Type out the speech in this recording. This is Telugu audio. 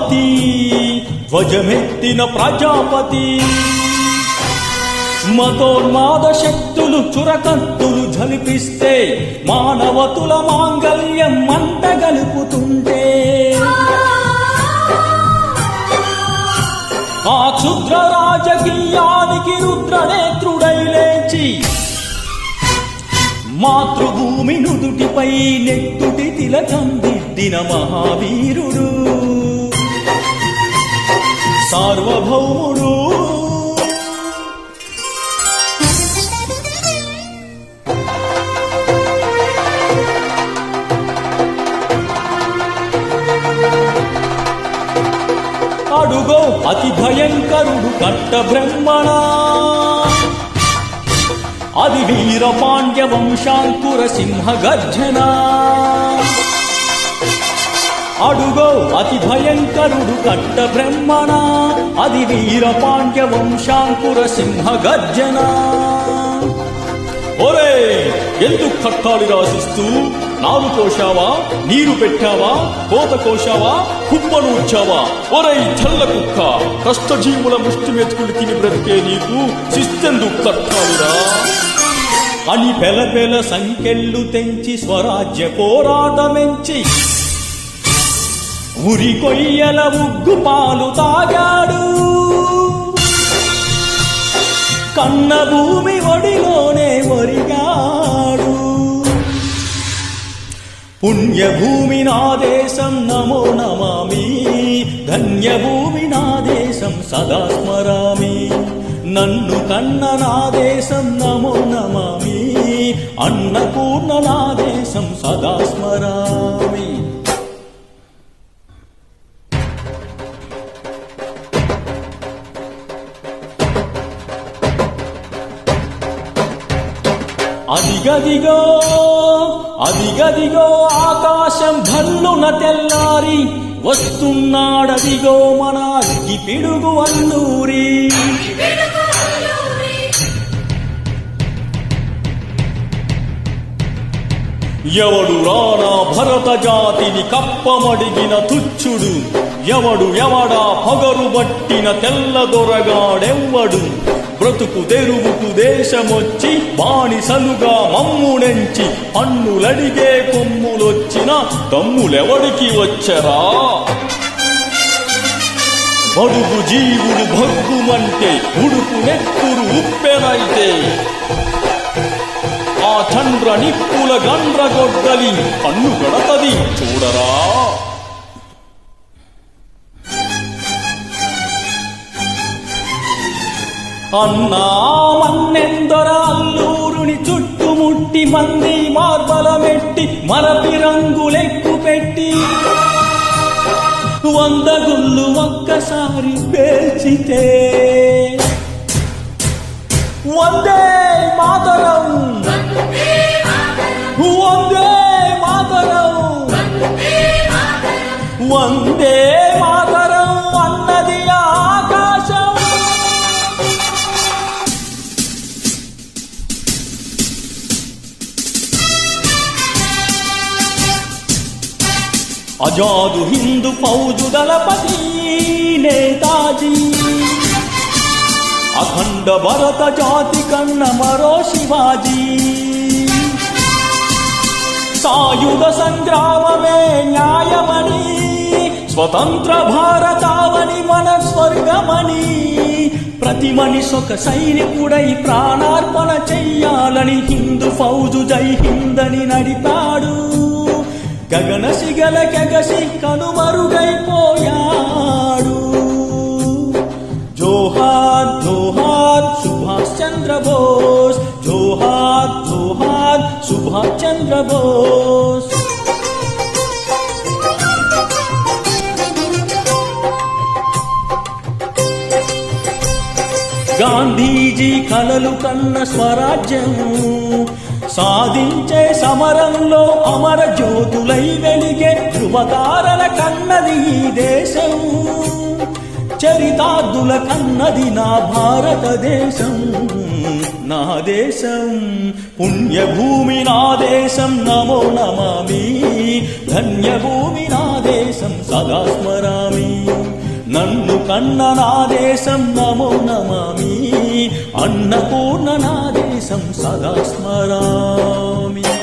ప్రజాపతి ధ్వజమెత్తిన ప్రజాపతి. మతోన్మాద శక్తులు చురకత్తులు జలిపిస్తే మానవతుల మాంగల్యం మంట గలుపుతుంటే. ఆ క్షుద్ర రాజకీయానికి రుద్రనేత్రుడై లేచి మాతృభూమి నుదుటిపై నెత్తుటి తిలకం దిద్దిన మహావీరుడు. సార్వభౌముడు. అడుగో అతి భయంకరుడు కట్ట బ్రహ్మణ. అది వీర పాండ్య వంశాంకుర సింహ గర్జనా అడుగో అతి భయంకరుడు కట్ట బ్రహ్మణ అది వీర పాండ్య వంశాంకుర సింహ గర్జన. ఒరే ఎందుకు కట్టాలి రాసిస్తూ? నారు కోశావా? నీరు పెట్టావా? కోత కోశావా? కుప్పను ఉంచావా ఒరై చల్ల కుక్క కష్టజీవుల ముష్టి మెతుకులు తిని బ్రతికే నీకు శిస్తెందుకు కట్టాలిరా. అని పెల పెల సంకెళ్ళు తెంచి స్వరాజ్య పోరాటమెంచి ఉరి కొయ్యల ఉగ్గు పాలు తాగాడు. కన్న భూమి ఒడిలోనే ఒరిగాడు. పుణ్యభూమి నా దేశం నమో నమామి. ధన్యభూమి నా దేశం సదా స్మరామి. నన్ను కన్న నా దేశం నమో నమామి. అన్నపూర్ణ నా దేశం సదా స్మరామి. అదిగదిగో అదిగదిగో ఆకాశం భల్లున తెల్లారి వస్తున్నాడదిగో మన అగ్గి పిడుగు అల్లూరి ఎవడు రానా భరత జాతిని కప్పమడిగిన తుచ్చుడు ఎవడు ఎవడా పొగరు బట్టిన తెల్ల దొరగాడెవ్వడు బ్రతుకు తెరువుకు దేశమొచ్చి బానిసలుగా మమ్మునెంచి పన్నులడిగే కొమ్ములొచ్చిన తమ్ములెవడికి వచ్చరా? బడుగు జీవుడు భగ్గుమంటే ఉడుకు నెత్తురు ఉప్పెనైతే. ఆ చంద్ర నిప్పుల గండ్ర పన్ను గడతది చూడరా? అన్నా అల్లూరుని చుట్టుముట్టి మంది మార్బలమెట్టి మరపి రంగులెక్కు పెట్టి వంద గుళ్ళు ఒక్కసారి పేల్చితే వందే మాతరం. అజాదు హిందూ ఫౌజు దళపతి నేతాజీ. అఖండ భరత జాతి కన్న మరో శివాజీ. సాయుధ సంగ్రామమే న్యాయమని స్వతంత్ర భారతావని మన స్వర్గమని ప్రతి మనిషి ఒక సైనికుడై ప్రాణార్పణ చెయ్యాలని హిందూ ఫౌజు జై హిందని నడిపాడు. గగన సిగల కగసి కనుమరుగైపోయాడు. జోహాద్ జోహాద్ సుభాష్ చంద్రబోస్ జోహాద్ జోహాద్ సుభాష్ చంద్రబోస్ గాంధీజీ కలలు కన్న స్వరాజ్యం సాధించే సమరంలో అమర జ్యోతులై వెలిగే ధృవతారల కన్నది ఈ దేశం. చరితార్థుల కన్నది నా భారతదేశం. నా దేశం. పుణ్యభూమి నా దేశం. నమో నమామి. ధన్యభూమి నా దేశం. సదా స్మరామి. నన్ను కన్న నా దేశం నమో నమామి. అన్నపూర్ణ నా దేశం సదా స్మరామి.